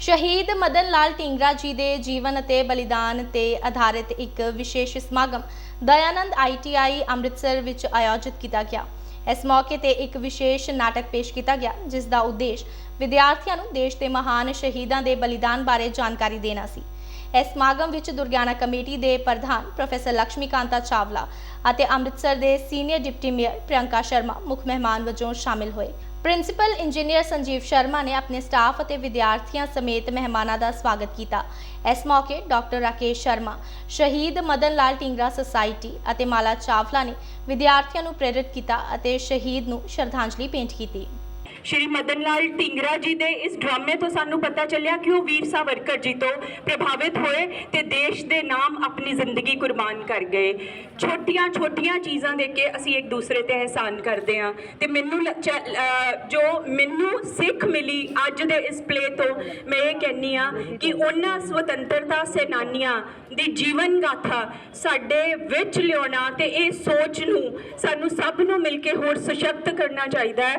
ਸ਼ਹੀਦ ਮਦਨ ਲਾਲ ਢੀਂਗਰਾ ਜੀ ਦੇ ਜੀਵਨ ਅਤੇ ਬਲੀਦਾਨ ਤੇ ਆਧਾਰਿਤ ਇੱਕ ਵਿਸ਼ੇਸ਼ ਸਮਾਗਮ ਦਇਆਨੰਦ ਆਈਟੀਆਈ ਅੰਮ੍ਰਿਤਸਰ ਵਿੱਚ ਆਯੋਜਿਤ ਕੀਤਾ ਗਿਆ। ਇਸ ਮੌਕੇ ਤੇ ਇੱਕ ਵਿਸ਼ੇਸ਼ ਨਾਟਕ ਪੇਸ਼ ਕੀਤਾ ਗਿਆ, ਜਿਸ ਦਾ ਉਦੇਸ਼ ਵਿਦਿਆਰਥੀਆਂ ਨੂੰ ਦੇਸ਼ ਦੇ ਮਹਾਨ ਸ਼ਹੀਦਾਂ ਦੇ ਬਲੀਦਾਨ ਬਾਰੇ ਜਾਣਕਾਰੀ ਦੇਣਾ ਸੀ। ਇਸ ਸਮਾਗਮ ਵਿੱਚ ਦੁਰਗਿਆਨਾ ਕਮੇਟੀ ਦੇ ਪ੍ਰਧਾਨ ਪ੍ਰੋਫੈਸਰ ਲక్ష్ਮੀਕਾਂਤਾ ਚਾਵਲਾ ਅਤੇ ਅੰਮ੍ਰਿਤਸਰ ਦੇ senior deputy mayor Priyanka Sharma ਮੁੱਖ ਮਹਿਮਾਨ ਵਜੋਂ ਸ਼ਾਮਿਲ ਹੋਏ। ਪ੍ਰਿੰਸੀਪਲ ਇੰਜੀਨੀਅਰ ਸੰਜੀਵ ਸ਼ਰਮਾ ਨੇ ਆਪਣੇ ਸਟਾਫ ਅਤੇ ਵਿਦਿਆਰਥੀਆਂ ਸਮੇਤ ਮਹਿਮਾਨਾਂ ਦਾ ਸਵਾਗਤ ਕੀਤਾ। ਇਸ ਮੌਕੇ ਡਾਕਟਰ ਰਾਕੇਸ਼ ਸ਼ਰਮਾ, ਸ਼ਹੀਦ ਮਦਨ ਲਾਲ ਟਿੰਗਰਾ ਸੁਸਾਇਟੀ ਅਤੇ ਮਾਲਾ ਚਾਵਲਾ ਨੇ ਵਿਦਿਆਰਥੀਆਂ ਨੂੰ ਪ੍ਰੇਰਿਤ ਕੀਤਾ ਅਤੇ ਸ਼ਹੀਦ ਨੂੰ ਸ਼ਰਧਾਂਜਲੀ ਭੇਂਟ ਕੀਤੀ। ਸ਼੍ਰੀ ਮਦਨ ਲਾਲ ਢੀਂਗਰਾ ਜੀ ਦੇ ਇਸ ਡਰਾਮੇ ਤੋਂ ਸਾਨੂੰ ਪਤਾ ਚੱਲਿਆ ਕਿ ਉਹ ਵੀਰ ਸਾਵਰਕਰ ਜੀ ਤੋਂ ਪ੍ਰਭਾਵਿਤ ਹੋਏ ਤੇ ਦੇਸ਼ ਦੇ ਨਾਮ ਆਪਣੀ ਜ਼ਿੰਦਗੀ ਕੁਰਬਾਨ ਕਰ ਗਏ। ਛੋਟੀਆਂ ਛੋਟੀਆਂ ਚੀਜ਼ਾਂ ਦੇ ਕੇ ਅਸੀਂ ਇੱਕ ਦੂਸਰੇ ਤੇ ਅਹਿਸਾਨ ਕਰਦੇ ਹਾਂ ਤੇ ਮੈਨੂੰ ਲ- ਚ- ਜੋ ਮੈਨੂੰ ਸਿੱਖ ਮਿਲੀ ਅੱਜ ਦੇ ਇਸ ਪਲੇ ਤੋਂ, ਮੈਂ ਇਹ ਕਹਿੰਨੀ ਆ ਕਿ ਉਹਨਾਂ ਸੁਤੰਤਰਤਾ ਸੈਨਾਨੀਆਂ ਦੀ ਜੀਵਨ ਗਾਥਾ ਸਾਡੇ ਵਿੱਚ ਲਿਆਉਣਾ ਤੇ ਇਹ ਸੋਚ ਨੂੰ ਸਾਨੂੰ ਸਭ ਨੂੰ ਮਿਲ ਕੇ ਹੋਰ ਸਸ਼ਕਤ ਕਰਨਾ ਚਾਹੀਦਾ ਹੈ।